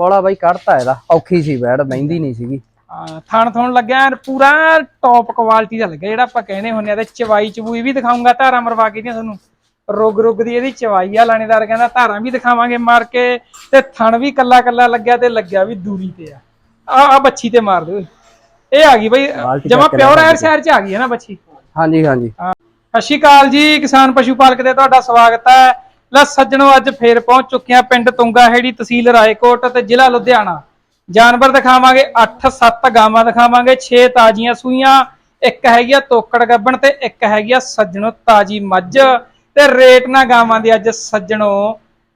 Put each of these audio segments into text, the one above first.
ਵਾਲਾ ਬਾਈ ਕੱਢਤਾ ਇਹਦਾ ਔਖੀ ਸੀ ਬੈੜ ਬੈਂਦੀ ਨਹੀਂ ਸੀਗੀ। ਥਣ ਥਣ ਲੱਗਿਆ ਪੂਰਾ ਟੌਪ ਕੁਆਲਿਟੀ ਦਾ ਲੱਗਿਆ ਜਿਹੜਾ ਆਪਾਂ ਕਹਿੰਦੇ ਹੁੰਦੇ ਆ ਤੇ ਚਵਾਈ ਚਬੂਈ ਵੀ ਦਿਖਾਉਂਗਾ ਧਾਰਾਂ ਮਰਵਾ ਕੇ ਦੀਆਂ ਤੁਹਾਨੂੰ। ਰੁਗ ਰੁਗ ਦੀ ਇਹਦੀ ਚਵਾਈ ਆ ਲਾਣੇਦਾਰ ਕਹਿੰਦਾ ਧਾਰਾਂ ਵੀ ਦਿਖਾਵਾਂਗੇ ਮਾਰ ਕੇ ਤੇ ਥਣ ਵੀ ਕੱਲਾ ਕੱਲਾ ਲੱਗਿਆ ਤੇ ਲੱਗਿਆ ਵੀ ਦੂਰੀ ਤੇ ਆ। ਆ ਆ ਬੱਚੀ ਤੇ ਮਾਰ ਦਿਓ। ਇਹ ਆ ਗਈ ਬਈ ਜਮਾ ਪਿਓਰ ਐਰ ਸ਼ਹਿਰ ਚ ਆ ਗਈ ਹੈ ਨਾ ਬੱਚੀ ਹਾਂਜੀ ਹਾਂਜੀ। ਸਤਿ ਸ਼੍ਰੀ ਅਕਾਲ ਜੀ ਕਿਸਾਨ ਪਸ਼ੂ ਪਾਲਕ ਦੇ ਤੁਹਾਡਾ ਸਵਾਗਤ ਹੈ। ਲੈ ਸੱਜਣੋ, ਅੱਜ ਫੇਰ ਪਹੁੰਚ ਚੁੱਕਿਆ ਪਿੰਡ ਤੁੰਗਾਹੇੜੀ ਤਹਿਸੀਲ ਰਾਏਕੋਟ ਤੇ ਜ਼ਿਲ੍ਹਾ ਲੁਧਿਆਣਾ। ਜਾਨਵਰ ਦਿਖਾਵਾਂਗੇ 8-7 ਗਾਵਾਂ ਦਿਖਾਵਾਂਗੇ 6 ਤਾਜ਼ੀਆਂ ਸੂਈਆਂ, ਇੱਕ ਹੈਗੀ ਆ ਤੋਕੜ ਗੱਬਣ ਤੇ ਇੱਕ ਹੈਗੀ ਆ ਸੱਜਣੋ ਤਾਜੀ ਮੱਝ। ਤੇ ਰੇਟ ਨਾ ਗਾਵਾਂ ਦੇ ਅੱਜ ਸੱਜਣੋ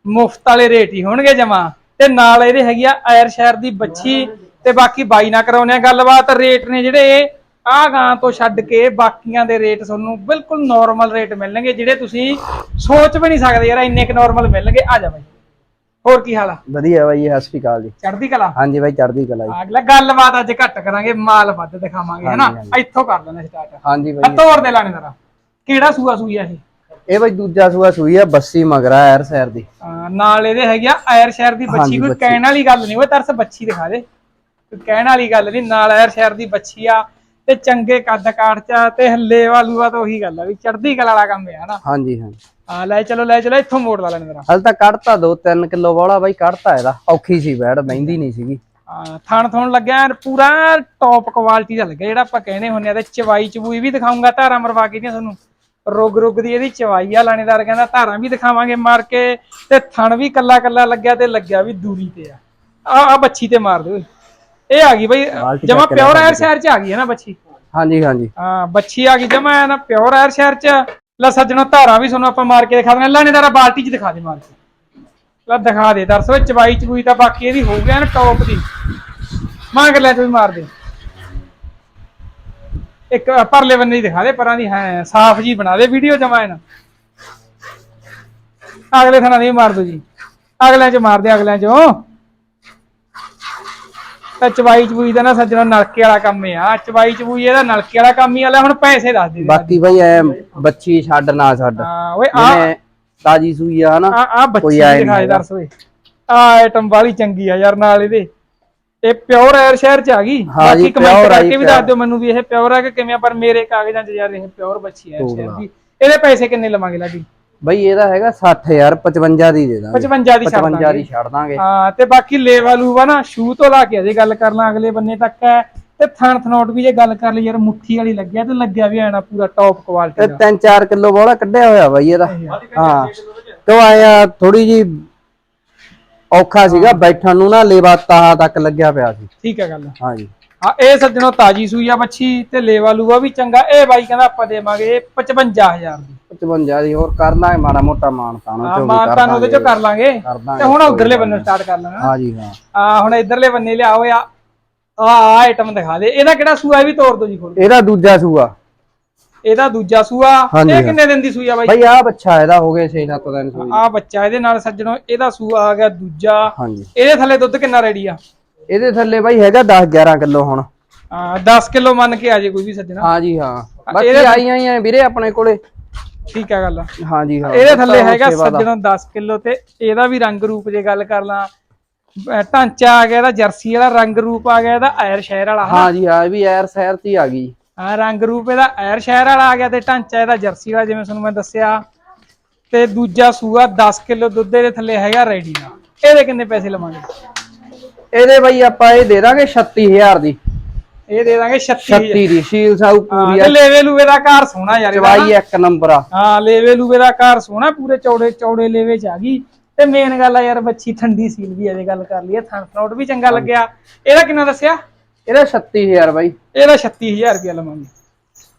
ਮੁਫਤ ਵਾਲੇ ਰੇਟ ਹੀ ਹੋਣਗੇ ਜਮਾ। ਤੇ ਨਾਲ ਇਹਦੇ ਹੈਗੀ ਆ ਆਇਰ ਸ਼ਹਿਰ ਦੀ ਬੱਚੀ ਤੇ ਬਾਕੀ ਬਾਈ ਨਾ ਕਰਾਉਨੇ ਆ ਗੱਲਬਾਤ। ਰੇਟ ਨੇ ਜਿਹੜੇ ਆਹ ਗਾਂ ਤੋਂ ਛੱਡ ਕੇ ਬਾਕੀਆਂ ਦੇ ਰੇਟ ਤੁਹਾਨੂੰ ਬਿਲਕੁਲ ਨਾਰਮਲ ਰੇਟ ਮਿਲਣਗੇ ਜਿਹੜੇ ਤੁਸੀਂ ਸੋਚ ਵੀ ਨਹੀਂ ਸਕਦੇ ਯਾਰ ਇੰਨੇ ਕੁ ਨਾਰਮਲ ਮਿਲਣਗੇ ਆ ਜਾ ਬਾਈ। ਹੋਰ ਕੀ ਹਾਲ ਆ? ਵਧੀਆ ਬਾਈ ਸਤਿ ਸ਼੍ਰੀ ਅਕਾਲ ਜੀ। ਚੜ੍ਹਦੀ ਕਲਾ? ਹਾਂਜੀ ਬਾਈ ਚੜ੍ਹਦੀ ਕਲਾ ਜੀ। ਅਗਲਾ ਗੱਲਬਾਤ ਅੱਜ ਘੱਟ ਕਰਾਂਗੇ ਮਾਲ ਵੱਧ ਦਿਖਾਵਾਂਗੇ ਹੈਨਾ। ਇੱਥੋਂ ਕਰ ਲੈਣਾ ਸਟਾਰਟ ਹਾਂਜੀ ਆ ਬਾਈ ਤੋੜ ਦੇ ਲਾਣੇ ਜ਼ਰਾ। ਕਿਹੜਾ ਸੂਆ ਸੂਈ ਆ ਇਹ? ਇਹ ਬਾਈ ਦੂਜਾ ਸੂਆ ਸੂਈ ਆ ਬੱਸੀ ਮਗਰਾ ਐਰ ਸੈਰ ਦੀ ਨਾਲ ਇਹਦੇ ਹੈਗੀ ਆ ਆਇਰ ਸ਼ਹਿਰ ਦੀ ਬੱਚੀ ਕੋਈ। ਕਹਿਣ ਵਾਲੀ ਗੱਲ ਨਹੀਂ ਉਹ ਤਰਸ ਬੱਚੀ ਦਿਖਾ ਦੇ। ਕੋਈ ਕਹਿਣ ਵਾਲੀ ਗੱਲ ਨਹੀਂ ਨਾਲ ਆਇਰ ਸ਼ਹਿਰ ਦੀ ਬੱਚੀ ਆ ਤੇ ਚੰਗੇ ਕੱਦ ਕਾਠ ਚ ਆ ਤੇ ਹੱਲੇ ਵਾਲੂਆ ਤਾਂ ਉਹੀ ਗੱਲ ਆ ਵੀ ਚੜ੍ਹਦੀ ਕਲਾ ਵਾਲਾ ਕੰਮ ਹੈ ਨਾ ਹਾਂਜੀ ਹਾਂਜੀ ਆ ਲੈ ਚਲੋ ਲੈ ਚਲੋ ਇੱਥੋਂ ਮੋੜ ਲਾ ਲੈਣ ਮੇਰਾ ਹਲ ਤਾਂ ਕੱਢਤਾ 2-3 ਕਿਲੋ ਵਾਲਾ ਬਾਈ ਕੱਢਤਾ ਇਹਦਾ। ਔਖੀ ਸੀ ਬੈੜ ਬੈਂਦੀ ਨਹੀਂ ਸੀਗੀ। ਹਾਂ ਥਣ ਥਣ ਲੱਗਿਆ ਪੂਰਾ ਟੌਪ ਕੁਆਲਿਟੀ ਦਾ ਲੱਗਿਆ ਜਿਹੜਾ ਆਪਾਂ ਕਹਿੰਦੇ ਹੁੰਦੇ ਆ ਤੇ ਚਵਾਈ ਚਬੂਈ ਵੀ ਦਿਖਾਉਂਗਾ ਧਾਰਾਂ ਮਰਵਾ ਕੇ ਦੀਆਂ ਤੁਹਾਨੂੰ। ਰੁਗ ਰੁਗ ਦੀ ਇਹਦੀ ਚਵਾਈ ਆ ਲਾਣੇਦਾਰ ਕਹਿੰਦਾ ਧਾਰਾਂ ਵੀ ਦਿਖਾਵਾਂਗੇ ਮਾਰ ਕੇ ਤੇ ਥਣ ਵੀ ਕੱਲਾ ਕੱਲਾ ਲੱਗਿਆ ਤੇ ਲੱਗਿਆ ਵੀ ਦੂਰੀ ਤੇ ਆ। ਆ ਆ ਬੱਚੀ ਤੇ ਮਾਰ ਦਿਓ। ਇਹ ਆ ਗਈ ਬਈ ਬਾਲਟੀ ਜਮਾ ਚੱਕ ਪਿਓਰ ਐਰ ਸ਼ਹਿਰ ਚ ਆ ਗਈ ਹੈ ਨਾ ਬੱਚੀ? ਹਾਂਜੀ ਹਾਂਜੀ। ਹਾਂ ਬੱਚੀ ਆ ਗਈ ਜਮਾ ਐਨ ਪਿਓਰ ਐਰ ਸ਼ਹਿਰ ਚ। ਲੈ ਸੱਜਣੋ ਧਾਰਾਂ ਵੀ ਤੁਹਾਨੂੰ ਆਪਾਂ ਮਾਰ ਕੇ ਦਿਖਾ ਦਿੰਦੇ ਲਾਣੇਦਾਰਾ ਬਾਲਟੀ ਚ ਦਿਖਾ ਦੇ ਮਾਰ ਕੇ। ਲੈ ਦਿਖਾ ਦੇ ਦਰਸੋ ਚਵਾਈ ਚਬੂਈ ਤਾਂ ਬਾਕੀ ਇਹਦੀ ਹੋ ਗਿਆ ਨਾ ਟੌਪ ਦੀ। ਮੰਗ ਲੈ ਤੂੰ ਮਾਰ ਦੇ। ਇੱਕ ਪਰਲੇ ਬੰਨੇ ਹੀ ਦਿਖਾ ਦੇ ਪਰਾਂ ਦੀ ਹੈ ਸਾਫ਼ ਜੀ ਬਣਾ ਦੇ ਵੀਡੀਓ ਜਮਾ ਇਹਨਾਂ ਅਗਲੇ ਥਾਂ ਨਹੀਂ ਮਾਰ ਦੋ ਜੀ ਅਗਲਿਆਂ ਚ ਮਾਰ ਦੇ ਅਗਲਿਆਂ ਚੋਂ। ਤਾਂ ਚਵਾਈ ਚਬੂਈ ਦਾ ਨਾ ਸੱਜਣਾ ਨਲਕੇ ਵਾਲਾ ਕੰਮ ਆ। ਚਵਾਈ ਚਬੂਈ ਇਹਦਾ ਨਲਕੇ ਵਾਲਾ ਕੰਮ ਹੀ ਆ ਲੈ ਹੁਣ ਪੈਸੇ ਦੱਸ ਦੇ ਬਾਕੀ ਬਾਈ ਐ ਬੱਚੀ ਛੱਡ ਨਾ ਛੱਡ। ਹਾਂ ਓਏ ਆ ਜਿਵੇਂ ਤਾਜੀ ਸੂਈ ਆ ਹਨਾ? ਆ ਆ ਬੱਚੀ ਕੋਈ ਆਏ ਦਿਖਾ ਨਹੀਂ ਦੇ ਦਰਸ ਓਏ। ਆ ਆਈਟਮ ਵਾਲੀ ਚੰਗੀ ਆ ਯਾਰ ਨਾਲ ਇਹਦੇ। ਇਹ ਪਿਓਰ ਐਰ ਸ਼ਹਿਰ ਚ ਆ ਗਈ। ਹਾਂ ਜੀ, ਬਾਕੀ ਕਮੈਂਟ pure ਆ ਕਰਕੇ ਵੀ ਦੱਸ pure। ਦਿਓ ਮੈਨੂੰ ਵੀ ਇਹ ਪਿਓਰ ਆ ਕਿ ਕਿਵੇਂ ਆ, ਪਰ ਮੇਰੇ ਕਾਗਜ਼ਾਂ 'ਚ ਯਾਰ ਇਹ ਪਿਓਰ ਬੱਚੀ ਐ ਸ਼ਹਿਰ। ਦੀ। ਇਹਦੇ ਪੈਸੇ ਕਿੰਨੇ ਲਵਾਂਗੇ ਲਾਡੀ? ਬਈ ਇਹਦਾ ਹੈਗਾ 60000 55 ਦੀ ਦੇ ਦਾਂਗੇ। 55 ਦੀ ਛੱਡ 55 ਦਾਂਗੇ। ਦੀ ਛੱਡ ਦਾਂਗੇ। ਹਾਂ ਤੇ ਬਾਕੀ ਲੇਵਾ ਲੂਵਾ ਨਾ ਸ਼ੂ ਤੋਂ ਲਾ ਕੇ ਅਜੇ ਗੱਲ ਕਰ ਲਾਂ ਅਗਲੇ ਬੰਨੇ ਤੱਕ ਹੈ। ਤੇ ਥਣ ਥਨੋਟ ਵੀ ਜੇ ਗੱਲ ਕਰ ਲਈ ਯਾਰ ਮੁੱਠੀ ਵਾਲੀ ਲੱਗਿਆ ਤੇ ਲੱਗਿਆ ਵੀ ਆਣਾ ਪੂਰਾ ਟੌਪ ਤੇ ਕੁਆਲਿਟੀ ਦਾ। 3-4 ਕਿਲੋ ਵਾਲਾ ਕੱਢਿਆ ਹੋਇਆ ਬਾਈ ਇਹਦਾ। ਹਾਂ। ਕਿਉਂ ਆਇਆ ਥੋੜੀ ਜੀ ਔਖਾ ਸੀਗਾ ਬੈਠਣ ਨੂੰ ਨਾ ਲੇਵਾ ਤਾਹਾਂ ਤੱਕ ਲੱਗਿਆ ਪਿਆ ਸੀ। ਠੀਕ ਹੈ ਗੱਲ। ਹਾਂਜੀ। ਹਾਂ ਇਹ ਸੱਜਣੋ ਤਾਜੀ ਸੂਈ ਆ ਬੱਚੀ ਤੇ ਲੇਵਾ ਲੂਵਾ ਵੀ ਚੰਗਾ। ਇਹ ਬਾਈ ਕਹਿੰਦਾ ਆਪਾਂ ਦੇਵਾਂਗੇ 55000 ਦੀ। 55 ਦੀ ਹੋਰ ਕਰਨਾ ਹੈ ਮਾੜਾ ਮੋਟਾ ਮਾਨ ਤਾਣਾ ਹਾਂ ਚੋਂ ਵੀ ਮਾਨ ਕਰ ਤੁਹਾਨੂੰ ਉਹਦੇ ਚੋਂ ਕਰ ਲਾਂਗੇ। ਤੇ ਹੁਣ ਉਧਰਲੇ ਬੰਨੇ ਸਟਾਰਟ ਕਰ ਲਾਂਗੇ ਹਾਂ ਜੀ ਹਾਂ। ਆ ਹੁਣ ਇਧਰਲੇ ਬੰਨੇ ਲਿਆਓ ਆ ਆ ਆਈਟਮ ਦਿਖਾ ਦੇ। ਇਹਦਾ ਕਿਹੜਾ ਸੂਆ ਇਹ ਵੀ ਤੋੜ ਦੋ ਜੀ ਖੋਲ ਇਹਦਾ ਦੂਜਾ ਸੂਆ। ਇਹਦਾ ਦੂਜਾ ਸੂਆ। ਹਾਂਜੀ, ਇਹ ਹਾਂ। ਕਿੰਨੇ ਦਿਨ ਦੀ ਸੂਈ ਆ ਬਾਈ? ਬਈ ਆ ਬੱਚਾ ਇਹਦਾ ਹੋ ਗਿਆ 6-7 ਦਿਨ ਸੂਈ। ਆ ਬੱਚਾ ਇਹਦੇ ਨਾਲ ਸੱਜਣੋ ਇਹਦਾ ਸੂਆ ਆ ਗਿਆ ਦੂਜਾ। ਹਾਂਜੀ। ਇਹਦੇ ਥੱਲੇ ਦੁੱਧ ਕਿੰਨਾ ਰੈਡੀ ਆ? ਇਹਦੇ ਥੱਲੇ ਬਾਈ ਹੈਗਾ 10-11 ਕਿਲੋ ਹੁਣ। ਆ 10 ਕਿਲੋ ਮੰਨ ਕੇ ਆ ਜੇ ਕੋਈ ਵੀ ਸੱਜਣਾ। ਹਾਂ ਜੀ ਹਾਂ ਬਾਕੀ ਇਹਦੇ- ਆਈਆਂ ਹੀ ਆ ਵੀਰੇ ਆਪਣੇ ਕੋਲੇ। ਠੀਕ ਆ ਗੱਲ। ਹਾਂ ਜੀ ਹਾਂ ਇਹਦੇ ਥੱਲੇ ਹੈਗਾ। ਸੱਜਣੋ 10 ਕਿਲੋ ਤੇ ਇਹਦਾ ਵੀ ਰੰਗ ਰੂਪ ਜੇ ਗੱਲ ਕਰ ਲਾਂ ਢਾਂਚਾ ਆ ਗਿਆ ਇਹਦਾ ਜਰਸੀ ਵਾਲਾ ਰੰਗ ਰੂਪ ਆ ਗਿਆ ਇਹਦਾ ਆਇਰ ਸ਼ਹਿਰ ਵਾਲਾ ਹਨਾ? ਹਾਂ ਹਾਂ ਇਹ ਵੀ ਐਰ ਸਹਿਰ ਤੇ ਹੀ ਆ ਗਈ। ਆ ਰੰਗ ਰੂਪ ਇਹਦਾ ਐਰ ਸ਼ਹਿਰ ਵਾਲਾ ਆ ਗਿਆ ਤੇ ਢਾਂਚਾ ਇਹਦਾ ਜਰਸੀ ਵਾਲਾ ਜਿਵੇਂ ਤੁਹਾਨੂੰ ਮੈਂ ਦੱਸਿਆ। ਤੇ ਦੂਜਾ ਸੂਆ 10 ਕਿਲੋ ਦੁੱਧ ਦੇ ਥੱਲੇ ਹੈਗਾ ਰੈਡੀ ਦਾ ਇਹਦੇ ਕਿੰਨੇ ਪੈਸੇ ਲਵਾਂਗੇ? ਇਹਦੇ ਬਾਈ ਆਪਾਂ ਇਹ ਦੇ ਦਾਂਗੇ 36000 ਦੀ। ਇਹ ਦੇ ਦਾਂਗੇ 36000 36 ਦੀ। ਸ਼ੀਲ ਸਾਊ ਪੂਰੀ ਆ। ਲੇਵੇ ਲੂਵੇ ਦਾ ਘਰ ਸੋਹਣਾ ਯਾਰ। ਚਵਾਈ ਇੱਕ ਨੰਬਰ ਆ। ਹਾਂ ਲੇਵੇ ਲੂਵੇ ਦਾ ਘਰ ਸੋਹਣਾ ਪੂਰੇ ਚੌੜੇ ਚੌੜੇ ਲੇਵੇ ਚ ਆ ਗਈ। ਤੇ ਮੇਨ ਗੱਲ ਆ ਯਾਰ ਬੱਚੀ ਠੰਡੀ ਸੀਲ ਵੀ ਅਜੇ ਗੱਲ ਕਰ ਲਈਏ ਥਣ ਫਨੋਟ ਵੀ ਚੰਗਾ ਲੱਗਿਆ। ਇਹਦਾ ਕਿੰਨਾ ਦੱਸਿਆ? ਇਹਦਾ 36000 ਬਾਈ। ਇਹਦਾ 36000 ਰੁਪਇਆ ਲਵਾਂਗੇ।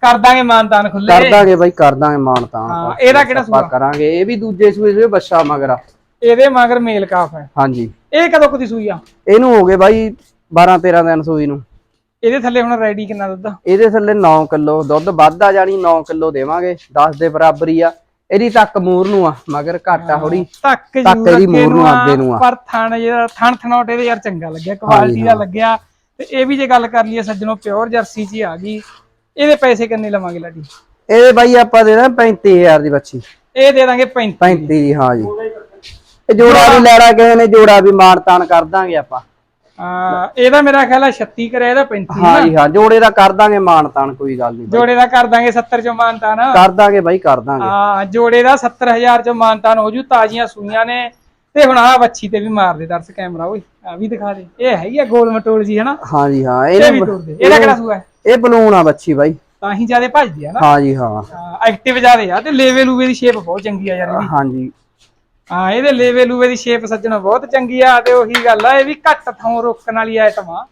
ਕਰ ਦਾਂਗੇ ਮਾਨਤਾਨ ਖੁੱਲੇ ਕਰ ਦਾਂਗੇ ਬਾਈ ਕਰ ਦਾਂਗੇ ਮਾਨ ਤਾਂ ਹਾਂ, ਇਹਦਾ ਕਿਹੜਾ ਸੂਆ? ਕਰਾਂਗੇ। ਇਹ ਵੀ ਦੂਜੇ ਸੂਏ ਸੂਏ ਬੱਚਾ ਮਗਰਾ ਇਹਦੇ ਮਗਰ ਮੇਲ ਕਾਫ ਹੈ। ਹਾਂਜੀ। ਇਹ ਕਦੋਂ ਕੁ ਦੀ ਸੂਈ ਆ? ਇਹਨੂੰ ਹੋ ਗਏ ਬਾਈ 12 13 ਦਿਨ ਸੂਈ ਨੂੰ। ਇਹਦੇ ਥੱਲੇ ਹੁਣ ਰੈਡੀ ਕਿੰਨਾ ਦੁੱਧ? ਇਹਦੇ ਥੱਲੇ 9 ਕਿਲੋ ਦੁੱਧ ਵੱਧ ਆ ਜਾਣੀ 9 ਕਿਲੋ ਦੇਵਾਂਗੇ। 10 ਦੇ ਬਰਾਬਰ ਹੀ ਆ। ਇਹਦੀ ਤੱਕ ਮੂਰ ਨੂੰ ਆ ਮਗਰ ਘੱਟ ਧੱਕ ਜ਼ਰੂਰ ਇਹਦੀ ਮੂਹਰ ਨੂੰ ਅੱਗੇ ਨੂੰ ਆ। ਪਰ ਥਣ ਜਿਹੜਾ ਥਣ ਥਣੋਟ ਇਹਦੇ ਯਾਰ ਚੰਗਾ ਲੱਗਿਆ ਕੁਆਲਿਟੀ ਦਾ ਲੱਗਿਆ। ਤੇ ਇਹ ਵੀ ਜੇ ਗੱਲ ਕਰ ਲਈਏ ਸੱਜਣੋ ਪਿਓਰ ਜਰਸੀ ਹੀ ਆ ਗਈ। ਇਹਦੇ ਪੈਸੇ ਕਿੰਨੇ ਲਵਾਂਗੇ ਲਾਡੀ? ਇਹਦੇ ਬਾਈ ਆਪਾਂ ਦੇ ਦਾਂ 35000 ਦੀ ਬੱਚੀ। ਇਹ ਦੇ ਦਾਂਗੇ 35 35 ਦੀ ਹਾਂ ਜੀ। ਇਹ ਜੋੜਾ ਵੀ ਲੈਣਾ ਕਿਸੇ ਨੇ ਜੋੜਾ ਵੀ ਮਾਣ ਤਾਣ ਕਰ ਦਾਂਗੇ ਆਪਾਂ। ਇਹਦਾ ਮੇਰਾ ਖਿਆਲ ਹੈ 36 ਕਰਿਆ ਇਹਦਾ 35 ਹਾਂ ਜੀ ਹਾਂ ਜੋੜੇ ਦਾ ਕਰ ਦਾਂਗੇ ਤਾਣ ਕੋਈ ਗੱਲ ਨਹੀਂ ਜੋੜੇ ਦਾ ਕਰ ਦਾਂਗੇ 70 ਚੋਂ ਮਾਨਤਾਨ ਕਰ ਦਾਂਗੇ ਬਾਈ ਕਰ ਦਾਂਗੇ। ਹਾਂ ਜੋੜੇ ਦਾ 70000 ਚੋਂ ਮਾਨਤਾਨ ਹੋ ਜੂ ਤਾਜ਼ੀਆਂ ਸੂਈਆਂ ਨੇ। ਤੇ ਹੁਣ ਆਹ ਵੱਛੀ ਤੇ ਵੀ ਮਾਰ ਦੇ ਦਰਸ ਕੈਮਰਾ ਓਏ ਆ ਵੀ ਦਿਖਾ ਦੇ। ਇਹ ਹੈਗੀ ਆ ਗੋਲ ਮਟੋਲ ਜੀ ਹਨਾ? ਹਾਂ ਜੀ ਹਾਂ ਇਹ ਇਹਦਾ ਕਿਹੜਾ ਸੂਆ ਹੈ? ਇਹ ਬਲੂਨ ਆ ਬੱਚੀ ਬਾਈ। ਤਾਂ ਹੀ ਜਿਆਦੇ ਭੱਜਦੀ ਆ ਨਾ। ਹਾਂ। ਜੀ ਹਾਂ ਐਕਟਿਵ ਜਿਆਦੇ ਆ ਤੇ ਲੇਵੇ ਲੂਵੇ ਦੀ ਸ਼ੇਪ ਬਹੁਤ ਚੰਗੀ ਆ ਯਾਰ ਇਹਦੀ। ਹਾਂ ਜੀ ਹਾਂ ਇਹਦੇ ਲੇਵੇ ਲੂਵੇ ਦੀ ਸ਼ੇਪ ਸੱਜਣਾ ਬਹੁਤ ਚੰਗੀ ਆ ਤੇ ਉਹੀ ਗੱਲ ਆ ਇਹ ਵੀ ਘੱਟ ਥਾਂ ਰੋਕਣ ਵਾਲੀ ਆਈਟਮ ਆ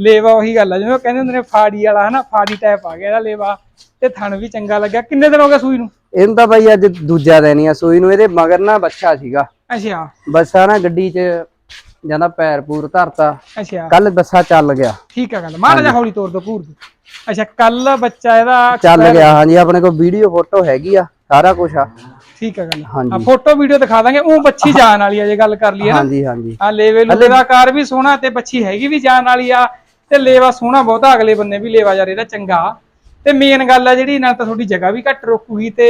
ਲੇਵਾ ਉਹੀ ਗੱਲ ਆ ਜਿਵੇਂ ਕਹਿੰਦੇ ਹੁੰਦੇ ਨੇ ਫਾੜੀ ਵਾਲਾ ਹਨਾ ਫਾੜੀ ਟਾਈਪ ਆ ਗਿਆ ਇਹਦਾ ਲੇਵਾ ਤੇ ਥਣ ਵੀ ਚੰਗਾ ਲੱਗਿਆ। ਕਿੰਨੇ ਦਿਨ ਹੋ ਗਏ ਸੂਈ ਨੂੰ? ਇਹਨੂੰ ਤਾਂ ਬਾਈ ਅੱਜ ਦੂਜਾ ਦਿਨ ਹੀ ਆ ਸੂਈ ਨੂੰ ਇਹਦੇ ਮਗਰ ਨਾ ਬੱਚਾ ਸੀਗਾ। ਅੱਛਾ। ਬੱਸਾ ਨਾ ਗੱਡੀ 'ਚ ਜਾਂਦਾ ਪੈਰ ਪੂਰ ਧਰਤਾ। ਅੱਛਾ। ਕੱਲ ਬੱਸਾ ਚੱਲ ਗਿਆ। ਠੀਕ ਆ ਗੱਲ ਮਾੜਾ ਜਿਹਾ ਹੌਲੀ ਤੋਰ ਦੋ ਪੂਰ ਦੀ। ਅੱਛਾ ਕੱਲ ਬੱਚਾ ਇਹਦਾ ਚੱਲ ਗਿਆ ਹਾਂਜੀ ਆਪਣੇ ਕੋਲ ਵੀਡੀਓ ਫੋਟੋ ਹੈਗੀ ਆ ਸਾਰਾ ਕੁਝ ਆ। ਠੀਕ ਆ ਗੱਲ। ਹਾਂਜੀ। ਆ ਫੋਟੋ ਵੀਡੀਓ ਦਿਖਾ ਦਾਂਗੇ ਉਹ ਬੱਚੀ ਜਾਣ ਵਾਲੀ ਆ ਜੇ ਗੱਲ ਕਰ ਲਈਏ ਨਾ। ਹਾਂਜੀ ਹਾਂਜੀ। ਆ ਲੇਵੇ ਲੂਵੇ ਦਾ ਕਾਰ ਵੀ ਸੋਹਣਾ ਤੇ ਬੱਚੀ ਹੈਗੀ ਵੀ ਜਾਣ ਵਾਲੀ ਆ ਤੇ ਲੇਵਾ ਸੋਹਣਾ ਬਹੁਤਾ ਅਗਲੇ ਬੰਨੇ ਵੀ ਲੇਵਾ ਯਾਰ ਇਹਦਾ ਚੰਗਾ। ਤੇ ਮੇਨ ਗੱਲ ਆ ਜਿਹੜੀ ਨਾਲ ਤਾਂ ਤੁਹਾਡੀ ਜਗ੍ਹਾ ਵੀ ਘੱਟ ਰੋਕੂਗੀ ਤੇ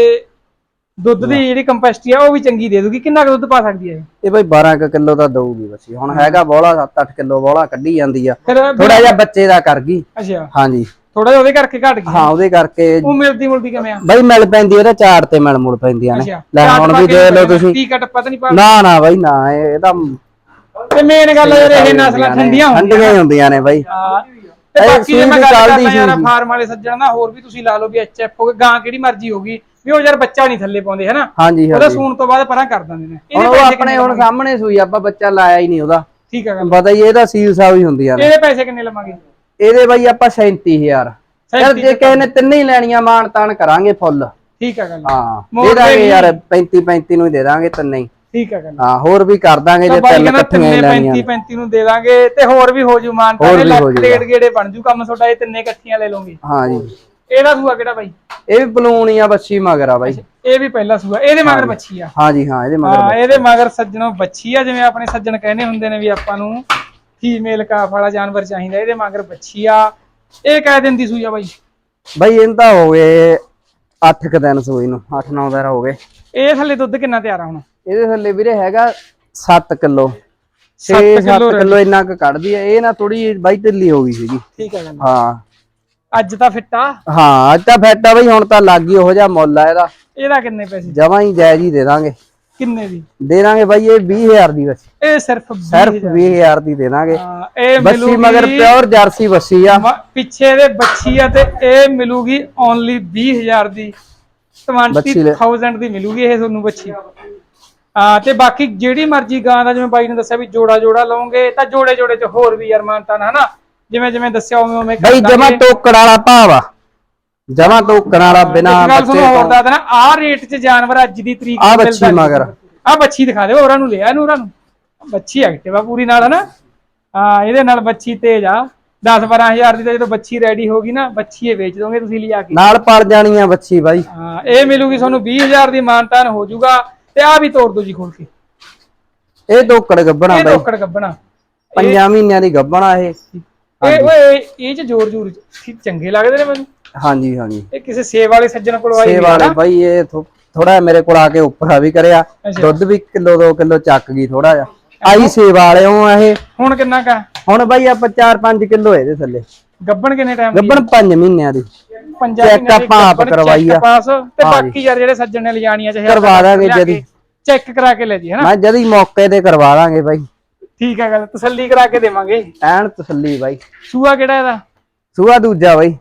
ਦੁੱਧ ਦੀ ਜਿਹੜੀ ਕੰਪੈਸਿਟੀ ਆ ਉਹ ਵੀ ਚੰਗੀ ਦੇ ਦੂਗੀ। ਕਿੰਨਾ ਕੁ ਦੁੱਧ ਪਾ ਸਕਦੀ ਹੈ ਇਹ? ਇਹ ਬਾਈ 12 ਕਿਲੋ ਦਾ ਦਊਗੀ ਬੱਚੀ। ਹੁਣ ਹੈਗਾ ਬੋਲਾ 7-8 ਕਿਲੋ ਬੋਲਾ ਕੱਢੀ ਜਾਂਦੀ ਆ। ਫਿਰ ਥੋੜਾ ਜਿਹਾ ਬੱਚੇ ਦਾ ਕਰ ਗਈ। ਅੱਛਾ। ਹਾਂਜੀ। ਥੋੜਾ ਜਿਹਾ ਉਹਦੇ ਕਰਕੇ ਘਟ ਗਈ ਹਾਂ ਉਹਦੇ ਕਰਕੇ। ਉਹ ਮਿਲਦੀ ਮੁਲਦੀ ਕਿਵੇਂ ਆ? ਬਾਈ ਮਿਲ ਪੈਂਦੀ ਉਹਦਾ ਚਾਰ ਤੇ ਮਿਲ ਮੁਲ ਪੈਂਦੀਆਂ ਨੇ। ਲੈ ਹੁਣ ਵੀ ਦੇਖ ਲਓ ਤੁਸੀਂ। ਟੀ ਕੱਟ ਪਤਾ ਨਹੀਂ ਪਾ ਨਾ ਨਾ ਬਾਈ ਨਾ ਇਹ ਤਾਂ ਤੇ ਮੇਨ ਗੱਲ ਇਹ ਨਸਲਾਂ ਠੰਡੀਆਂ ਹੁੰਦੀਆਂ ਹੀ ਹੁੰਦੀਆਂ ਨੇ ਬਾਈ। ਹਾਂ। ਤੇ ਬਾਕੀ ਜੇ ਮੈਂ ਗੱਲ ਕਰਦਾ ਯਾਰ। ਫਾਰਮ ਵਾਲੇ ਸੱਜਣ ਦਾ ਹੋਰ ਵੀ ਤੁਸੀਂ ਲਾ ਲਓ ਵੀ ਐਚਐਫ ਹੋ ਗਏ ਗਾਂ ਕਿਹੜੀ ਮਰਜ਼ੀ ਹੋਗੀ ਵੀ ਉਹ ਯਾਰ ਬੱਚਾ ਨਹੀਂ ਥੱਲੇ ਪਾਉਂਦੇ ਹਨਾ? ਹਾਂਜੀ ਉਹਦਾ ਸੂਣ ਤੋਂ ਬਾਅਦ ਪਰਾਂ ਕਰ ਦਿੰਦੇ ਨੇ। ਇਹਦੇ ਆਪਣੇ ਹੁਣ ਸਾਹਮਣੇ ਸੂਈ ਆਪਾਂ ਬੱਚਾ ਲਾਇਆ ਹੀ ਨਹੀਂ ਉਹਦਾ। ਠੀਕ ਆ ਗੱਲ। ਪਤਾ ਹੀ ਇਹਦਾ ਸੀਲ ਸਾਬ ਹੀ ਹੁੰਦੀਆਂ ਨੇ ਇਹਦੇ ਪੈਸੇ ਕਿੰਨੇ ਲਵਾਂਗੇ? ਇਹਦੇ ਬਾਈ ਆਪਾਂ 37000 ਯਾਰ 37 ਜੇ ਕਿਸੇ ਨੇ ਤਿੰਨੇ ਹੀ ਲੈਣੀਆਂ ਮਾਣ ਤਾਣ ਕਰਾਂਗੇ ਫੁੱਲ। ਠੀਕ ਆ ਗੱਲ। ਹਾਂ ਦੇ ਦਾਂਗੇ। ਯਾਰ 35 35 ਨੂੰ ਹੀ ਦੇ ਦਾਂਗੇ ਤਿੰਨੇ ਹੀ। ਠੀਕ ਆ ਗੱਲ। ਹਾਂ ਹੋਰ ਵੀ ਕਰ ਦਾਂਗੇ ਜੇ ਤਿੰਨ ਇਕੱਠੀਆਂ ਹੀ ਤਿੰਨੇ ਲੈਣੀਆਂ 35 35 ਨੂੰ ਦੇ ਦਾਂਗੇ ਤੇ ਹੋਰ ਵੀ ਹੋ ਜੂ ਮਾਨ ਹੋਰ ਤਾਂ ਵੀ ਲੱਖ ਹੋ। ਡੇਢ ਗੇੜੇ ਬਣ ਜੂ ਕੰਮ ਤੁਹਾਡਾ ਇਹ ਤਿੰਨੇ ਇਕੱਠੀਆਂ ਲੈ ਲਓਗੇ। ਹਾਂ ਜੀ। ਇਹਦਾ ਸੂਆ ਕਿਹੜਾ ਬਾਈ? ਇਹ ਵੀ ਬਲੂਨ ਹੀ ਆ ਬੱਚੀ ਮਗਰ ਆ ਬਾਈ। ਇਹ ਵੀ ਪਹਿਲਾ ਸੂਆ ਇਹਦੇ ਮਗਰ ਬੱਚੀ ਆ। ਹਾਂ ਜੀ ਹਾਂ ਇਹਦੇ ਮਗਰ ਹਾਂ ਇਹਦੇ ਮਗਰ ਸੱਜਣੋਂ ਬੱਚੀ ਆ ਜਿਵੇਂ ਆਪਣੇ ਸੱਜਣ ਕਹਿੰਦੇ ਹੁੰਦੇ ਨੇ ਵੀ ਆਪਾਂ ਨੂੰ। ਫੀਮੇਲ ਕਾਫ ਵਾਲਾ ਜਾਨਵਰ ਚਾਹੀਦਾ ਇਹਦੇ ਮਗਰ ਬੱਚੀ ਆ ਇਹ ਕਹਿ ਦਿੰਦੀ ਸੂਈ ਆ ਬਾਈ। ਬਾਈ ਇਹਨਾਂ ਤਾਂ ਹੋ ਗਏ 8 ਕ ਦਿਨ ਸੂਈ ਨੂੰ 8-9 ਦਿਨ ਹੋ ਗਏ। ਇਹ ਥੱਲੇ ਦੁੱਧ ਕਿੰਨਾ ਤਿਆਰ ਆ ਹੁਣ? ਇਹਦੇ ਥੱਲੇ ਵੀਰੇ ਹੈਗਾ 7 ਕਿਲੋ। 6 ਸੱਤ 7 ਕਿੱਲੋ ਇੰਨਾ ਕੁ ਕੱਢਦੀ ਆ ਇਹ ਨਾ ਥੋੜੀ ਬਾਈ ਢਿੱਲੀ ਹੋ ਗਈ ਸੀਗੀ। ਠੀਕ ਆ ਗੱਲ ਹਾਂ। ਅੱਜ ਤਾਂ ਫਿੱਟਾ ਹਾਂ ਅੱਜ ਤਾਂ ਫੈਟ ਬਈ ਹੁਣ ਤਾਂ ਲੱਗ ਗਈ ਉਹੋ ਜਿਹਾ ਮੁੱਲ ਆ ਇਹਦਾ। ਇਹਦਾ ਕਿੰਨੇ ਪੈਸੇ? ਜਮਾਂ ਹੀ ਜਾਇਜ਼ ਹੀ ਦੇ ਦਾਂਗੇ। ਕਿੰਨੇ ਦੀ? ਦੇ ਦਾਂਗੇ ਬਾਈ ਇਹ 20000 ਦੀ ਬੱਚੀ। ਇਹ ਸਿਰਫ ਸਿਰਫ 20000 ਦੀ। ਦੇ ਦਾਂਗੇ ਇਹ ਬੱਸੀ ਮਿਲੂਗੀ ਮਗਰ ਪਿਓਰ ਜਰਸੀ ਬੱਸੀ ਆ। ਪਿੱਛੇ ਦੇ ਬੱਚੀ ਆ ਤੇ ਇਹ ਮਿਲੂਗੀ ਓਨਲੀ 20000 ਦੀ। ਬੱਚੀ ਲੈ। 20000 ਦੀ ਮਿਲੂਗੀ ਇਹ ਤੁਹਾਨੂੰ ਬੱਚੀ। ਹਾਂ ਤੇ ਬਾਕੀ ਜਿਹੜੀ ਮਰਜ਼ੀ ਗਾਂ ਦਾ ਜਿਵੇਂ ਬਾਈ ਨੇ ਦੱਸਿਆ ਵੀ ਜੋੜਾ ਜੋੜਾ ਲਓਗੇ ਤਾਂ ਜੋੜੇ ਜੋੜੇ ਚ ਹੋਰ ਵੀ ਯਾਰ ਮਾਨਤਾ ਨਾ ਹਨਾ? ਜਿਵੇਂ ਜਿਵੇਂ ਦੱਸਿਆ ਉਵੇਂ ਉਵੇਂ ਬਈ ਜਮਾ। ਟੋਕੜ ਵਾਲਾ ਭਾਵ ਆ ਜਮਾ ਟੋਕੜ ਵਾਲਾ ਬਿਨਾ ਇੱਕ ਗੱਲ ਬੱਚੇ ਤੁਹਾਨੂੰ ਹੋਰ ਤੋਂ। ਦੱਸ ਦੇਣਾ ਆਹ ਰੇਟ 'ਚ ਜਾਨਵਰ ਅੱਜ ਦੀ ਤਰੀਕ ਨੂੰ ਬੱਚੀ। ਮਗਰ। ਆਹ ਬੱਚੀ ਦਿਖਾ ਦਿਓ ਹੋਰਾਂ ਨੂੰ ਲਿਆ ਨੂੰ। ਬੱਚੀ ਐਕਟਿਵ ਆ ਪੂਰੀ ਨਾਲ ਹਨਾ? ਹਾਂ ਇਹਦੇ ਨਾਲ ਬੱਚੀ ਤੇਜ ਆ। 10 12000 ਦੀ ਤਾਂ ਜਦੋਂ ਬੱਚੀ ਰੈਡੀ ਹੋ ਗਈ ਨਾ ਬੱਚੀ ਇਹ ਵੇਚ ਦੋਗੇ ਤੁਸੀਂ ਲਿਆ ਕੇ। ਨਾਲ ਪੜ ਜਾਣੀ ਆ ਬੱਚੀ ਬਾਈ। ਹਾਂ ਇਹ ਮਿਲੂਗੀ ਤੁਹਾਨੂੰ 20000 ਦੀ ਮਾਨਤਾਨ ਹੋ ਜਾਊਗਾ ਤੇ ਆ ਵੀ ਤੋੜ ਦੋ ਜੀ ਖੋਲ ਕੇ। ਇਹ ਟੋਕੜ ਗੱਬਣਾ ਇਹ ਬਾਈ। ਟੋਕੜ ਗੱਬਣਾ ਪੰਜਾਂ ਮਹੀਨਿਆਂ ਦੀ ਗੱਬਣਾ ਇਹ। ਇਹ ਓਏ ਇਹ ਚ ਜੋਰ ਜੂਰ ਚੰਗੇ ਲੱਗਦੇ ਨੇ ਮੈਨੂੰ? ਹਾਂਜੀ ਹਾਂਜੀ। ਇਹ ਕਿਸੇ ਸੇਬ ਵਾਲੇ ਸੱਜਣ ਕੋਲ ਆਈ ਸੇਬ ਵਾਲੇ ਬਾਈ ਇਹ ਥੋੜਾ ਮੇਰੇ ਕੋਲ ਆ ਕੇ ਉੱਪਰ ਆ ਵੀ ਕਰਿਆ। ਦੁੱਧ ਵੀ ਕਿਲੋ 2 ਕਿਲੋ ਚੱਕ ਗਈ ਥੋੜਾ ਜਿਹਾ। ਆਈ ਸੇਬ ਵਾਲਿਓ ਆ ਇਹ। ਹੁਣ ਕਿੰਨਾ ਕਾ ਹੁਣ ਬਾਈ ਆਪਾਂ 4-5 ਕਿਲੋ ਇਹਦੇ ਥੱਲੇ। ਗੱਬਣ ਕਿੰਨੇ ਟਾਈਮ ਦੀ ਗੱਬਣ 5 ਮਹੀਨਿਆਂ ਦੀ। ਪੰਜਾਂ ਚੈੱਕ ਆਪਾਂ ਆਪ ਕਰਵਾਈ ਆ। ਪਾਸ ਤੇ ਬਾਕੀ ਯਾਰ ਜਿਹੜੇ ਸੱਜਣ ਨੇ ਲਿਜਾਣੀਆਂ ਚਾਹੇ ਕਰਵਾ ਦਾਂਗੇ ਜਦੀ। ਚੈੱਕ ਕਰਾ ਕੇ ਲੈ ਜੀ ਹਨਾ? ਮੈਂ ਜਦੀ ਮੌਕੇ ਤੇ ਕਰਵਾ ਦਾਂਗੇ ਬਾਈ। ਠੀਕ ਹੈ ਗੱਲ ਤਸੱਲੀ ਕਰਾ ਕੇ ਦੇਵਾਂਗੇ। ਐਨ ਤਸੱਲੀ ਬਾਈ। ਸੂਆ ਕਿਹੜਾ ਇਹਦਾ? ਸੂਆ ਦੂਜਾ ਬਾਈ।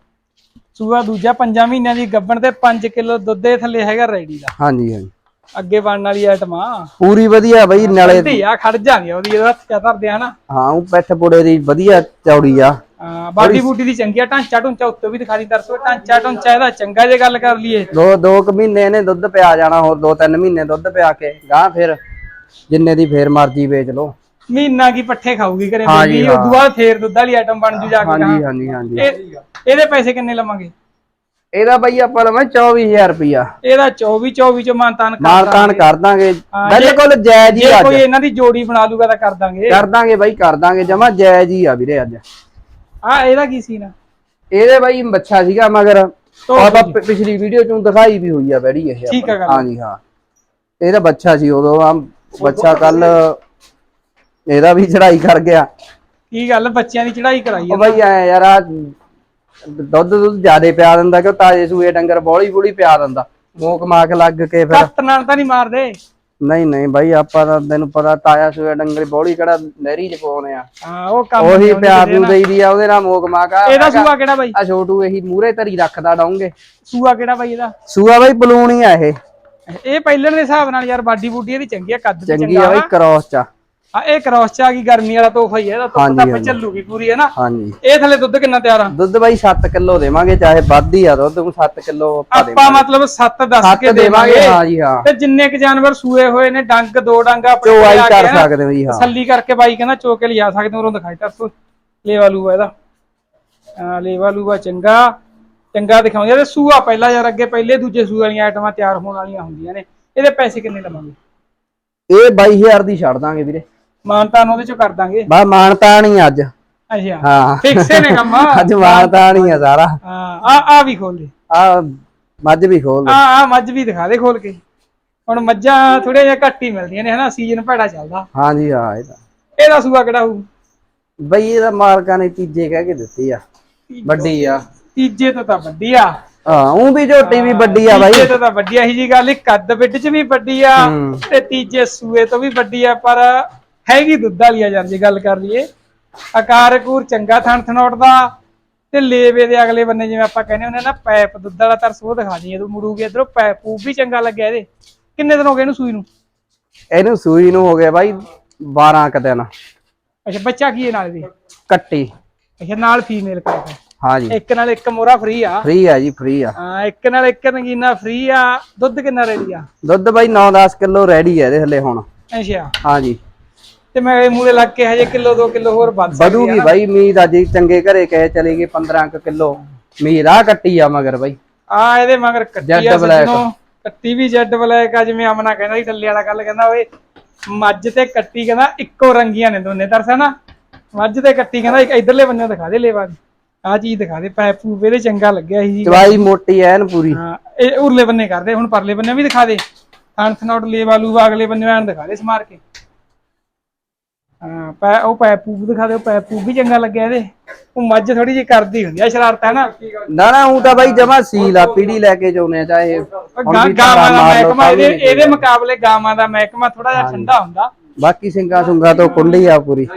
ਸੂਆ ਦੂਜਾ ਪੰਜਾਂ ਮਹੀਨਿਆਂ ਦੀ ਗੱਬਣ ਤੇ 5 ਕਿਲੋ ਦੁੱਧ ਦੇ ਥੱਲੇ ਹੈਗਾ ਰੈਡੀ ਦਾ। ਹਾਂਜੀ ਹਾਂਜੀ। ਅੱਗੇ ਬਣਨ ਵਾਲੀ ਆਈਟਮ ਪੂਰੀ ਵਧੀਆ ਬਾਈ ਨਾਲੇ ਧੀ ਆ ਖੜ ਆ ਉਹਦੀ ਜਦੋਂ ਹੱਥ ਚਾ ਧਰਦੇ ਆ ਨਾ ਹਾਂ ਉਹ ਪਿੱਠ ਪੁੜੇ ਦੀ ਵਧੀਆ ਚੌੜੀ ਆ। ਬਾਡੀ ਬੂਟੀ ਦੀ ਚੰਗੀ ਆ ਢਾਂਚਾ ਢੁੰਚਾ ਉੱਤੇ ਵੀ ਦਿਖਾ ਦੀ ਦਰਸੋ ਢਾਂਚਾ ਢੁੰਚਾ ਇਹਦਾ ਚੰਗਾ ਜੇ ਗੱਲ ਕਰ ਲਈਏ। ਦੋ ਦੋ ਕੁ ਮਹੀਨੇ ਇਹਨੇ ਦੁੱਧ ਪਿਆ ਜਾਣਾ ਹੋਰ ਦੋ ਤਿੰਨ ਮਹੀਨੇ ਦੁੱਧ ਪਿਆ ਕੇ ਗਾਂ ਫਿਰ ਜਿੰਨੇ ਦੀ ਫੇਰ ਮਰਜ਼ੀ ਵੇਚ ਲਓ। ਮਹੀਨਾ ਕੀ ਪੱਠੇ ਖਾਊਗੀ ਘਰੇ ਹਾਂ ਬੇਬੀ ਜੀ, ਉਦੋਂ ਬਾਅਦ ਫੇਰ ਦੁੱਧ ਵਾਲੀ ਆਈਟਮ ਬਣ ਜੂ ਜਾ ਕੇ ਹਾਂਜੀ। ਹਾਂਜੀ ਹਾਂਜੀ। ਇਹ- ਇਹਦੇ ਪੈਸੇ ਕਿੰਨੇ ਲਵਾਂਗੇ? ਇਹਦਾ ਬਾਈ ਆਪਾਂ ਲਵਾਂ 24000 ਰੁਪਿਆ ਇਹਦਾ 24 24 ਚ ਮਾਨਤਾਨ ਕਰ ਮਾਰ ਤਾਨ ਕਰ ਦਾਂਗੇ। ਹਾਂ, ਜੇ- ਬਿਲਕੁਲ ਜਾਇਜ਼ ਹੀ ਜੇ ਅੱਜ। ਕੋਈ ਇਹਨਾਂ ਦੀ ਜੋੜੀ ਬਣਾ ਲੂਗਾ ਤਾਂ ਕਰ ਦਾਂਗੇ। ਕਰ ਦਾਂਗੇ ਬਾਈ ਕਰ ਦਾਂਗੇ। ਜਮਾ ਜਾਇਜ਼ ਹੀ ਆ ਵੀਰੇ ਅੱਜ। ਆ ਇਹਦਾ ਕੀ ਸੀ ਨਾ ਇਹਦੇ ਬਾਈ ਬੱਚਾ ਸੀਗਾ ਮਗਰ ਆਪਾਂ ਪ- ਪਿਛਲੀ ਵੀਡੀਓ ਚੋਂ ਦਿਖਾਈ ਵੀ ਹੋਈ ਆ ਬੈੜੀ ਇਹ ਠੀਕ ਆ ਗੱਲ। ਹਾਂਜੀ ਹਾਂ। ਇਹਦਾ ਬੱਚਾ ਸੀ ਉਦੋਂ ਆ ਬੱਚਾ ਕੱਲ ਇਹਦਾ ਵੀ ਚੜਾਈ ਕਰ ਗਿਆ। ਕੀ ਗੱਲ ਬੱਚਿਆਂ ਦੀ ਚੜਾਈ ਕਰਾਈ ਆ। ਬਈ ਐ ਯਾਰ ਆ ਦੁੱਧ ਦੁੱਧ ਜ਼ਿਆਦੇ ਪਿਆ ਦਿੰਦਾ ਕਿ ਤਾਜੇ ਸੂਏ ਡੰਗਰ ਬੋਲੀ ਬੁਲੀ ਪਿਆ ਦਿੰਦਾ। ਮੋਕ ਮਾਕ ਲੱਗ ਕੇ ਫਿਰ। ਕੱਤ ਨਾਲ ਤਾਂ ਨਹੀਂ ਮਾਰਦੇ। ਨਹੀਂ ਨਹੀਂ ਬਾਈ ਆਪਾਂ ਤਾਂ ਤੈਨੂੰ ਪਤਾ ਤਾਇਆ ਸੂਏ ਡੰਗਰ ਬੋਲੀ ਕਿਹੜਾ ਨਹਿਰੀ ਚ ਪਾਉਨੇ ਆ। ਹਾਂ ਉਹ ਕੰਮ ਉਹੀ ਪਿਆਰ ਨੂੰ। ਦੇਈਦੀ ਆ ਉਹਦੇ ਨਾਲ ਮੋਕ ਮਾਕ ਆ। ਇਹਦਾ ਸੂਆ ਕਿਹੜਾ ਬਾਈ? ਆ ਛੋਟੂ ਇਹੀ ਮੂਰੇ ਧਰੀ ਰੱਖਦਾ ਡਾਉਂਗੇ। ਸੂਆ ਕਿਹੜਾ ਬਾਈ ਇਹਦਾ? ਸੂਆ ਬਾਈ ਬਲੂਣੀ ਆ ਇਹ। ਇਹ ਪਹਿਲਣ ਦੇ ਹਿਸਾਬ ਨਾਲ ਯਾਰ ਬਾਡੀ ਬੂਡੀ ਇਹਦੀ ਚੰਗੀ ਆ ਕੱਦ ਵੀ ਚੰਗੀ ਚੰਗਾ ਆ ਬਾਈ ਵਾ। ਕ੍ਰੋਸ ਚ ਆ। ਆ ਇਹ ਕ੍ਰੋਸ ਚ ਆ ਗਈ ਗਰਮੀ ਵਾਲਾ ਤੋਹਫਾ ਹੀ ਹੈ ਇਹਦਾ ਹਾਂਜੀ, ਤਾਂ। ਚੱਲੂਗੀ ਪੂਰੀ ਹੈ ਨਾ? ਹਾਂਜੀ। ਇਹ ਥੱਲੇ ਦੁੱਧ ਕਿੰਨਾ ਤਿਆਰ ਆ? ਦੁੱਧ ਬਾਈ 7 ਕਿਲੋ ਦੇਵਾਂਗੇ ਚਾਹੇ ਵੱਧ ਹੀ ਆ ਦੁੱਧ ਨੂੰ 7 ਕਿਲੋ ਆਪਾਂ ਮਤਲਬ 7 10 ਸੱਤ ਕੇ ਦੇਵਾਂਗੇ ਹਾਂ ਜੀ ਹਾਂ। ਤੇ ਜਿੰਨੇ ਕ ਜਾਨਵਰ ਸੂਏ ਹੋਏ ਨੇ ਡੰਗ ਦੋ ਡੰਗ ਆਪਣੇ ਚੋਆਈ ਕਰ ਸਕਦੇ ਹੋ ਜੀ ਹਾਂ। ਤਸੱਲੀ ਕਰਕੇ ਬਾਈ ਕਹਿੰਦਾ ਚੋ ਕੇ ਲਿਜਾ ਸਕਦੇ ਹੋ ਉਰੋਂ ਦਿਖਾਈ ਤਰਸੋ ਲੇਵਾ ਲੂਆ ਇਹਦਾ। ਲੇਵਾ ਲੂਆ ਚੰਗਾ। ਚੰਗਾ ਦਿਖਾਉਂਦੇ ਤੇ ਸੂਆ ਪਹਿਲਾਂ ਯਾਰ ਅੱਗੇ ਪਹਿਲੇ ਦੂਜੇ ਸੂਏ ਵਾਲੀਆਂ ਆਈਟਮਾਂ ਤਿਆਰ ਹੋਣ ਵਾਲੀਆਂ ਹੁੰਦੀਆਂ ਨੇ। ਇਹਦੇ ਪੈਸੇ ਕਿੰਨੇ ਲਵਾਂਗੇ? ਇਹ 22000 ਦੀ ਛੱਡ ਦਾਂਗੇ ਵੀਰੇ। ਮਾਨਤਾਨ ਉਹਦੇ ਚੋਂ ਕਰ ਦਾਂਗੇ। ਬਾ ਮਾਨਤਾ ਨਹੀਂ ਅੱਜ। ਅੱਛਾ। ਹਾਂ। ਫਿਕਸੇ ਨੇ ਕੰਮ। ਅੱਜ ਮਾਨਤਾ ਨਹੀਂ ਆ ਸਾਰਾ। ਹਾਂ ਆ ਆ ਵੀ ਖੋਲ ਦੇ। ਆ ਮੱਝ ਵੀ ਖੋਲ ਆ ਦੇ ਆ ਮੱਝ ਵੀ ਦਿਖਾ ਦੇ ਖੋਲ ਕੇ। ਹੁਣ ਮੱਝਾਂ ਥੋੜੀਆਂ ਜਿਹਾ ਘੱਟ ਹੀ ਮਿਲਦੀਆਂ ਨੇ ਹਨਾ? ਸੀਜ਼ਨ ਭੈੜਾ ਚੱਲਦਾ। ਹਾਂ ਜੀ ਹਾਂ ਇਹਦਾ ਇਹਦਾ ਸੂਆ ਕਿਹੜਾ ਹੋਊ? ਬਈ ਇਹਦਾ ਮਾਲਕਾਂ ਨੇ ਤੀਜੇ ਕਹਿ ਕੇ ਦਿੱਤੀ ਆ। ਵੱਡੀ ਆ। ਤੀਜੇ ਤੋਂ ਤਾਂ ਵੱਡੀ ਆ। ਹਾਂ ਉਹ ਵੀ ਝੋਟੀ ਵੀ ਵੱਡੀ ਆ ਬਾਈ। ਤੀਜੇ ਤੋਂ ਤਾਂ ਵੱਡੀ ਆ ਇਹੀ ਜੀ ਗੱਲ ਕੱਦ ਬਿੱਡ ਚ ਵੀ ਵੱਡੀ ਆ ਹੂੰ। ਤੇ ਤੀਜੇ ਸੂਏ ਤੋਂ ਵੀ ਵੱਡੀ ਆ ਪਰ ਹੈਗੀ ਦੁੱਧ ਵਾਲੀ ਆ ਯਾਰ ਜੇ ਗੱਲ ਕਰ ਲਈਏ। ਆਕਾਰ ਕੂਰ ਚੰਗਾ ਥਣ ਥਣੋਟ ਦਾ ਤੇ ਲੇਵੇ ਦੇ ਅਗਲੇ ਬੰਨੇ ਜਿਵੇਂ ਆਪਾਂ ਕਹਿੰਦੇ ਹੁੰਦੇ ਨਾ ਪੈਪ ਦੁੱਧ ਵਾਲਾ ਤਰਸ ਉਹ ਦਿਖਾ ਦੀ ਤੂੰ ਮੁੜੂਗੀ ਇਧਰੋਂ ਪੈਪ ਪੂਪ ਵੀ ਚੰਗਾ ਲੱਗਿਆ ਇਹਦੇ। ਕਿੰਨੇ ਦਿਨ ਹੋ ਗਏ ਇਹਨੂੰ ਸੂਈ ਨੂੰ? ਇਹਨੂੰ ਸੂਈ ਨੂੰ ਹੋ ਗਿਆ ਬਾਈ 12 ਕ ਦਿਨ। ਅੱਛਾ ਬੱਚਾ ਕੀ ਹੈ ਨਾਲ ਇਹਦੇ? ਕੱਟੀ। ਅੱਛਾ ਨਾਲ ਫੀਮੇਲ ਕਰਦਾ ਹਾਂ? ਜੀ। ਇੱਕ ਨਾਲ ਇੱਕ ਮੋਰਾ ਫ੍ਰੀ ਆ। ਫ੍ਰੀ ਆ ਜੀ ਫ੍ਰੀ ਆ। ਹਾਂ ਇੱਕ ਨਾਲ ਇੱਕ ਨਗੀਨਾ ਫ੍ਰੀ ਆ। ਦੁੱਧ ਕਿੰਨਾ ਰੈਡੀ ਆ? ਦੁੱਧ ਬਾਈ 9-10 ਕਿਲੋ ਰੈਡੀ ਆ ਇਹਦੇ ਹਲੇ ਹੁਣ। ਅੱਛਾ। ਹਾਂ ਜੀ। ਤੇ ਮੈਂ ਮੂਲੇ ਲੱਗ ਕੇ ਹਜੇ ਕਿਲੋ 2 ਕਿਲੋ ਹੋਰ ਵੱਧ ਸਕਦੀ ਵਧੂਗੀ ਬਾਈ ਮੀਦ ਅੱਜ ਚੰਗੇ ਘਰੇ ਕਹੇ ਚਲੇਗੀ 15 ਕ ਕਿਲੋ। ਮੀਦ ਆ ਕੱਟੀ ਆ ਮਗਰ ਬਾਈ। ਆ ਇਹਦੇ ਮਗਰ ਕੱਟੀ ਆ ਬਲੈਕ। ਸੱਜਣੋ ਕੱਟੀ ਵੀ ਜੈਡ ਬਲੈਕ ਆ ਜਿਵੇਂ ਅਮਨਾ ਕਹਿੰਦਾ ਸੀ ਟੱਲੇ ਵਾਲਾ ਕੱਲ ਕਹਿੰਦਾ ਓਏ ਮੱਝ ਤੇ ਕੱਟੀ ਕਹਿੰਦਾ ਇੱਕੋ ਰੰਗੀਆਂ ਨੇ ਦੋਨੇ ਤਰਸਾ ਨਾ ਮੱਝ ਤੇ ਕੱਟੀ ਕਹਿੰਦਾ ਇੱਕ ਇਧਰਲੇ ਬੰਨੇ ਦਿਖਾ ਦੇ ਲੇਵਾ ਆ ਚੀਜ਼ ਦਿਖਾ ਦੇ ਪੈਪ ਪੂਪ ਇਹਦੇ ਚੰਗਾ ਲੱਗਿਆ ਸੀ। ਚਵਾਈ ਮੋਟੀ ਐਨ ਪੂਰੀ। ਹਾਂ ਇਹ ਉਰਲੇ ਬੰਨੇ ਕਰਦੇ ਹੁਣ ਪਰਲੇ ਬੰਨੇ ਵੀ ਦਿਖਾ ਦੇ। ਹੰਥ ਨੋਟ ਲੇਵਾ ਲੂਵਾ ਅਗਲੇ ਬੰਨੇ ਐਨ ਦਿਖਾ ਦੇ ਸਮਾਰ ਕੇ। ਹਾਂ ਪੈ ਉਹ ਪੈਪ ਪੂਪ ਦਿਖਾ ਦੇ ਉਹ ਪੈਪ ਪੂਪ ਵੀ ਚੰਗਾ ਲੱਗਿਆ ਇਹਦੇ। ਉਹ ਮੱਝ ਥੋੜੀ ਜਿਹੀ ਕਰਦੀ ਹੁੰਦੀ ਆ ਸ਼ਰਾਰਤ ਹੈ ਨਾ? ਨਾ ਨਾ ਉਹ ਤਾਂ ਬਾਈ ਜਮਾ ਸੀਲ ਆ ਪੀੜੀ ਲੈ ਕੇ ਜਾਉਨੇ ਆ ਚਾਹੇ ਗਾਵਾਂ ਦਾ ਮਹਿਕਮਾ ਇਹਦੇ ਇਹਦੇ ਮੁਕਾਬਲੇ ਗਾਵਾਂ ਦਾ ਮਹਿਕਮਾ ਥੋੜਾ ਜਿਹਾ ਠੰਡਾ ਹੁੰਦਾ। ਬਾਕੀ ਸਿੰਘਾਂ ਸੁੰਗਾ ਤੋਂ ਕੁੰਡੀ ਆ ਪੂਰੀ।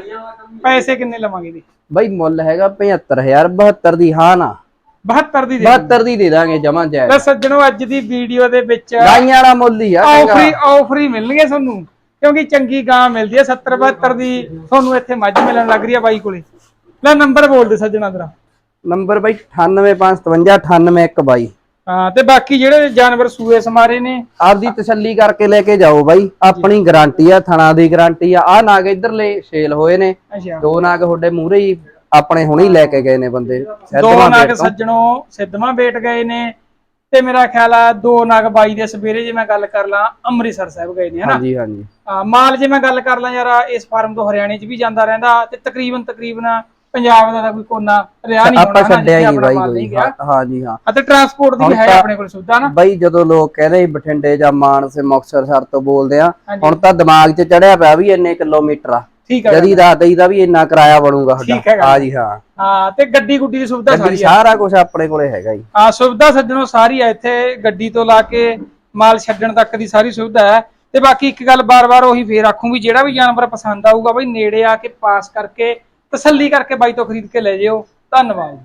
ਪੈਸੇ ਕਿੰਨੇ ਲਵਾਂਗੇ ਇਹਦੇ? ਬਾਈ ਮੁੱਲ ਹੈਗਾ 75000 72 ਦੀ ਹਾਂ ਨਾ। 72 ਦੀ ਦੇ 72 ਦੀ ਦੇ ਦਾਂਗੇ ਜਮਾ ਜਾਇ ਲੈ ਸੱਜਣੋ ਅੱਜ ਦੀ ਵੀਡੀਓ ਦੇ ਵਿੱਚ ਗਾਈਆਂ ਵਾਲਾ ਮੁੱਲ ਹੀ ਆ। ਆਫਰੀ ਆਫਰੀ ਮਿਲਣਗੇ ਤੁਹਾਨੂੰ। ਕਿਉਂਕਿ ਚੰਗੀ ਗਾਂ ਮਿਲਦੀ ਹੈ 70 72 ਦੀ ਤੁਹਾਨੂੰ ਇੱਥੇ ਮੱਝ ਮਿਲਣ ਲੱਗ ਰਹੀ ਹੈ ਬਾਈ ਕੋਲੇ। ਲੈ ਨੰਬਰ ਬੋਲ ਦੇ ਸੱਜਣਾ ਤੇਰਾ। ਨੰਬਰ ਬਾਈ 9855 ਹਾਂ ਤੇ ਬਾਕੀ ਜਿਹੜੇ ਜਾਨਵਰ ਸੂਏ ਸਮਾਰੇ ਨੇ। ਆਪਦੀ ਤਸੱਲੀ ਕਰਕੇ ਲੈ ਕੇ ਜਾਓ ਬਾਈ। ਆਪਣੀ ਗਾਰੰਟੀ ਆ ਥਣਾ ਦੀ ਗਾਰੰਟੀ ਆ। ਆ ਨਾਗ ਇਧਰਲੇ ਸੇਲ ਹੋਏ ਨੇ। ਅੱਛਾ। ਦੋ ਨਾਗ ਤੁਹਾਡੇ ਮੂਹਰੇ ਹੀ ਆਪਣੇ ਹੁਣੇ ਹੀ ਲੈ ਕੇ ਗਏ ਨੇ ਬੰਦੇ। ਦੋ ਨਾਗ। ਸੱਜਣੋ ਸਿੱਧਵਾਂ ਬੇਟ ਗਏ ਨੇ। ਤੇ ਮੇਰਾ ਖਿਆਲ ਆ ਦੋ ਨਾਗ ਬਾਈ ਦੇ ਸਵੇਰੇ ਜੇ ਮੈਂ ਗੱਲ ਕਰ ਲਾਂ ਅੰਮ੍ਰਿਤਸਰ ਸਾਹਿਬ ਗਏ ਨੇ ਹਨਾ? ਹਾਂਜੀ ਹਾਂਜੀ। ਮਾਲ ਜੇ ਮੈਂ ਗੱਲ ਕਰ ਲਾਂ ਯਾਰ ਇਸ ਫਾਰਮ ਤੋਂ ਹਰਿਆਣੇ 'ਚ ਵੀ ਜਾਂਦਾ ਰਹਿੰਦਾ ਤੇ ਤਕਰੀਬਨ ਤਕਰੀਬਨ ਪੰਜਾਬ ਦਾ ਤਾਂ ਕੋਈ ਕੋਨਾ ਰਿਆ ਨਹੀਂ ਆਪਾਂ ਛੱਡਿਆ ਹੀ ਬਾਈ ਕੋਈ ਹਾਂ- ਹਾਂਜੀ ਹਾਂ। ਅਤੇ ਟਰਾਂਸਪੋਰਟ ਦੀ ਹੈ ਆਪਣੇ ਕੋਲ ਸੁਵਿਧਾ ਨਾ ਬਾਈ ਜਦੋਂ ਲੋਕ ਕਹਿੰਦੇ ਬਠਿੰਡੇ ਜਾਂ ਮਾਨਸੇ ਮੁਕਤਸਰ ਸਰ ਤੋਂ ਬੋਲਦੇ ਆ। ਹੁਣ ਤਾਂ ਦਿਮਾਗ 'ਚ ਚੜਿਆ ਪਿਆ ਵੀ ਇੰਨੇ ਕਿਲੋਮੀਟਰ ਆ। ਠੀਕ ਹੈ ਜਦੀ ਦਾ ਦਈ ਦਾ ਵੀ ਇੰਨਾ ਕਿਰਾਇਆ ਬਣੂਗਾ ਠੀਕ। ਹਾਂ ਜੀ ਹਾਂ। ਹਾਂ ਤੇ ਗੱਡੀ ਗੁੱਡੀ ਦੀ ਸੁਵਿਧਾ ਗੱਡੀ ਸਾਰੀ ਆ। ਸਾਰਾ ਕੁਝ ਆਪਣੇ ਕੋਲੇ ਹੈਗਾ ਜੀ। ਹਾਂ ਸੁਵਿਧਾ ਸੱਜਣੋ ਸਾਰੀ ਆ ਇੱਥੇ ਗੱਡੀ ਤੋਂ ਲਾ ਕੇ ਮਾਲ ਛੱਡਣ ਤੱਕ ਦੀ ਸਾਰੀ ਸੁਵਿਧਾ ਹੈ। ਤੇ ਬਾਕੀ ਇੱਕ ਗੱਲ ਬਾਰ-ਬਾਰ ਉਹੀ ਫੇਰ ਆਖੂੰ ਵੀ ਜਿਹੜਾ ਵੀ ਜਾਨਵਰ ਪਸੰਦ ਆਊਗਾ ਬਈ ਨੇੜੇ ਆ ਕੇ ਪਾਸ ਕਰਕੇ ਤਸੱਲੀ ਕਰਕੇ ਬਾਈ ਤੋਂ ਖਰੀਦ ਕੇ ਲੈ ਜਿਓ। ਧੰਨਵਾਦ।